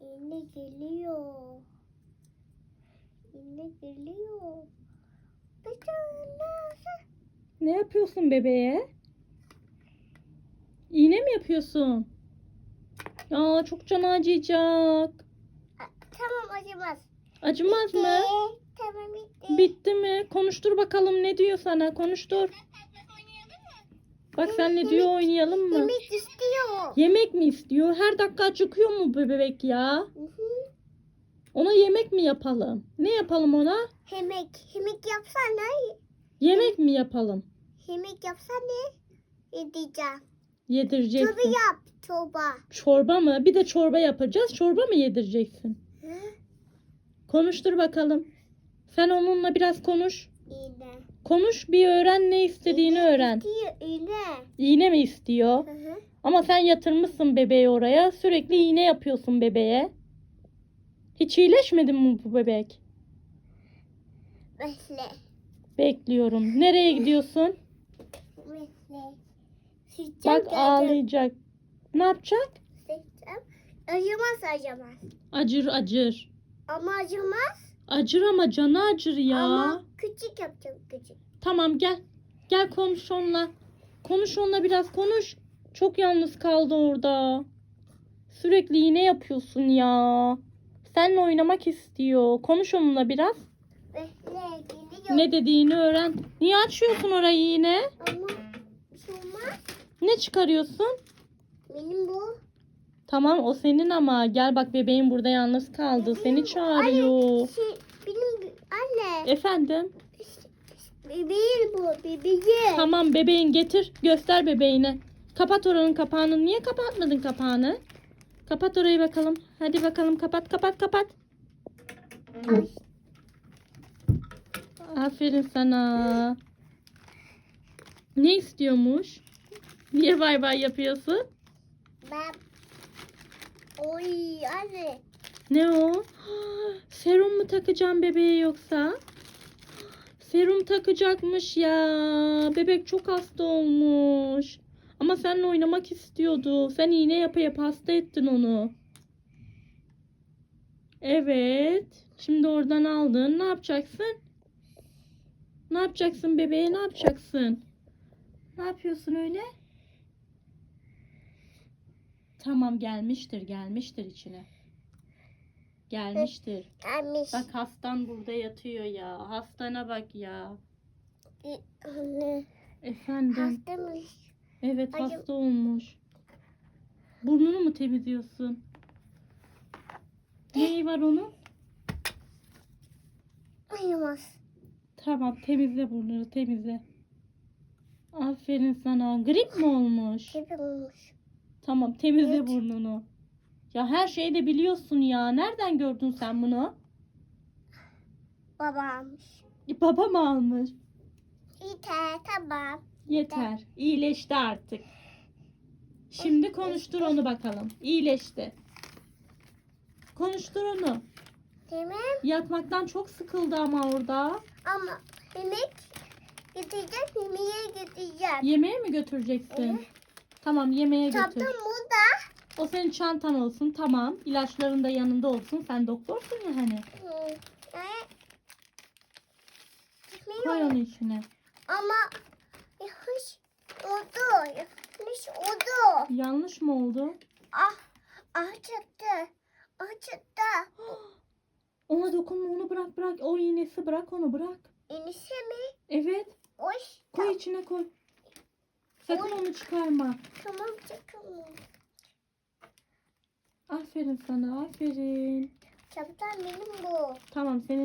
İğne geliyor. İğne geliyor. Ne yapıyorsun bebeğe? İğne mi yapıyorsun? Ya çok can acıyacak. Tamam acımaz. Acımaz mı? Bitti. Tamam bitti. Bitti mi? Konuştur bakalım ne diyor sana? Konuştur. Bak sen ne diyor oynayalım mı? Yemek istiyor. Yemek mi istiyor? Her dakika acıkıyor mu bu bebek ya? Hı hı. Ona yemek mi yapalım? Ne yapalım ona? Yemek. Yemek yapsana. Yemek mi yapalım? Yemek yapsana. Yedeceğim. Yedireceksin. Çorba yap. Çorba. Çorba mı? Bir de çorba yapacağız. Çorba mı yedireceksin? Hı? Konuştur bakalım. Sen onunla biraz konuş. İğne. Konuş bir öğren ne istediğini öğren. istiyor, İğne. İğne mi istiyor? Hı hı. Ama sen yatırmışsın bebeği oraya. Sürekli iğne yapıyorsun bebeğe. Hiç iyileşmedi mi bu bebek? Bekle. Bekliyorum. Nereye gidiyorsun? Bekle. Bak geldi. ağlayacak. Ne yapacak? Sıcak. Acımaz acımaz. Acır acır. Ama acımaz. Acır ama canı acır ya. Ama küçük yapacağım küçük. Tamam gel. Gel konuş onunla. Konuş onunla biraz konuş. Çok yalnız kaldı orada. Sürekli iğne yapıyorsun ya. Seninle oynamak istiyor. Konuş onunla biraz. Ne dediğini öğren. Niye açıyorsun orayı yine? Ama şu olmaz. Ne çıkarıyorsun? Benim bu. Tamam o senin ama gel bak bebeğin burada yalnız kaldı. Seni çağırıyor. Şey, benim anne. Efendim? Bebeğim bu. Bebeğim. Tamam bebeğin getir. Göster bebeğine. Kapat oranın kapağını. Niye kapatmadın kapağını? Kapat orayı bakalım. Hadi bakalım kapat kapat kapat. Ay, Aferin sana. Ne istiyormuş? Niye bay bay yapıyorsun? ben. Oy anne. Ne o? Serum mu takacağım bebeğe yoksa? Serum takacakmış ya. Bebek çok hasta olmuş. Ama seninle oynamak istiyordu. Sen iğne yapa yapa hasta ettin onu. Evet. Şimdi oradan aldın. Ne yapacaksın? Ne yapacaksın bebeğe? Ne yapacaksın? Ne yapıyorsun öyle? Tamam gelmiştir, gelmiştir içine. Gelmiştir. Gelmiş. Bak hastan burada yatıyor ya. Hastana bak ya. Anne. Efendim. Hastamış. Evet Acım- hasta olmuş. Burnunu mu temizliyorsun? Neyi var onun? Uyumaz. Tamam temizle burnunu temizle. Aferin sana. Grip mi olmuş? Gibi olmuş. Tamam temizle Evet. burnunu. Ya her şeyi de biliyorsun ya. Nereden gördün sen bunu? Babammış. E, baba mı almış? İyi tamam. Yeter. İyileşti artık. Şimdi konuştur onu bakalım. İyileşti. Konuştur onu. Tamam. Yatmaktan çok sıkıldı ama orada. Ama yemek getireceğim. Yemeğe getireceğim. Yemeğe mi götüreceksin? Evet. Tamam yemeğe Çantam götür. burada. O senin çantan olsun tamam. İlaçların da yanında olsun. Sen doktorsun ya hani. Hı. Ee, Koy onu içine. Ama yanlış oldu. Yanlış oldu. Yanlış mı oldu? Ah, ah çıktı. Ah çıktı. Ona dokunma onu bırak bırak. O iğnesi bırak onu bırak. Enişte mi? Evet. Oy. Koy içine koy. Sakın onu çıkarma. Tamam çıkalım. Aferin sana aferin. Çantam benim bu. Tamam senin